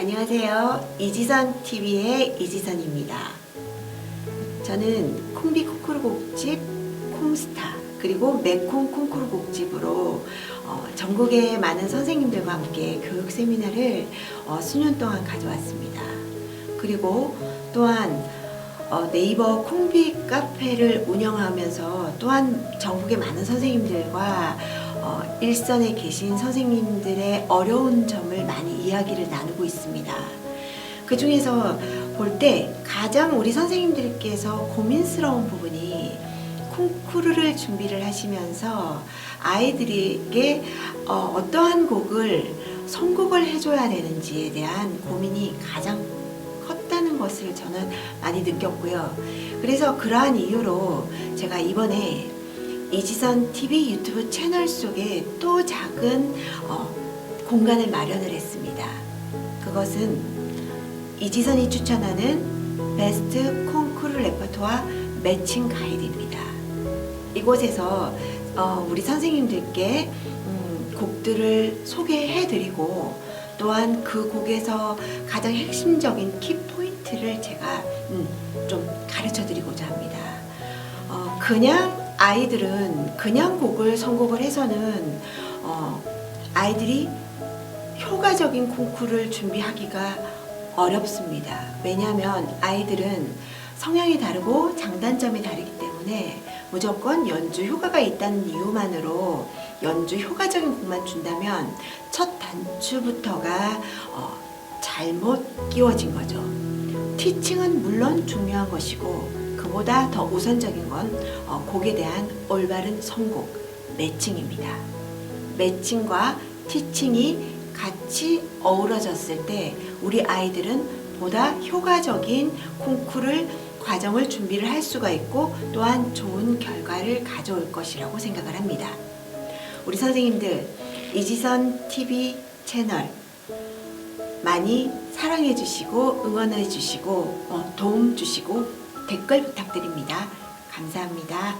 안녕하세요. 이지선 TV의 이지선입니다. 저는 콩비 코코르 곡집 콩스타 그리고 매콩 콩쿠르 곡집으로 어, 전국의 많은 선생님들과 함께 교육 세미나를 어, 수년 동안 가져왔습니다. 그리고 또한 어, 네이버 콩비 카페를 운영하면서 또한 전국의 많은 선생님들과 어, 일선에 계신 선생님들의 어려운 점을 많이 이야기를 나누고 있습니다. 그 중에서 볼 때 가장 우리 선생님들께서 고민스러운 부분이 콩쿠르를 준비를 하시면서 아이들에게 어, 어떠한 곡을 선곡을 해줘야 되는지에 대한 고민이 가장 컸다는 것을 저는 많이 느꼈고요. 그래서 그러한 이유로 제가 이번에 이지선 TV 유튜브 채널 속에 또 작은 어, 공간을 마련을 했습니다. 그것은 이지선이 추천하는 베스트 콩쿠르 레퍼토와 매칭 가이드입니다. 이곳에서 어, 우리 선생님들께 음, 곡들을 소개해드리고 또한 그 곡에서 가장 핵심적인 키 포인트를 제가 음, 좀 가르쳐드리고자 합니다. 어, 그냥 아이들은 그냥 곡을 선곡을 해서는 어, 아이들이 효과적인 콩쿠르를 준비하기가 어렵습니다. 왜냐하면 아이들은 성향이 다르고 장단점이 다르기 때문에 무조건 연주 효과가 있다는 이유만으로 연주 효과적인 곡만 준다면 첫 단추부터가 어, 잘못 끼워진 거죠. 티칭은 물론 중요한 것이고 그보다 더 우선적인 건 어, 곡에 대한 올바른 선곡, 매칭입니다. 매칭과 티칭이 같이 어우러졌을 때 우리 아이들은 보다 효과적인 콩쿠르 과정을 준비를 할 수가 있고 또한 좋은 결과를 가져올 것이라고 생각을 합니다. 우리 선생님들 이지선 TV 채널 많이 사랑해 주시고 응원해 주시고 어, 도움 주시고 댓글 부탁드립니다. 감사합니다.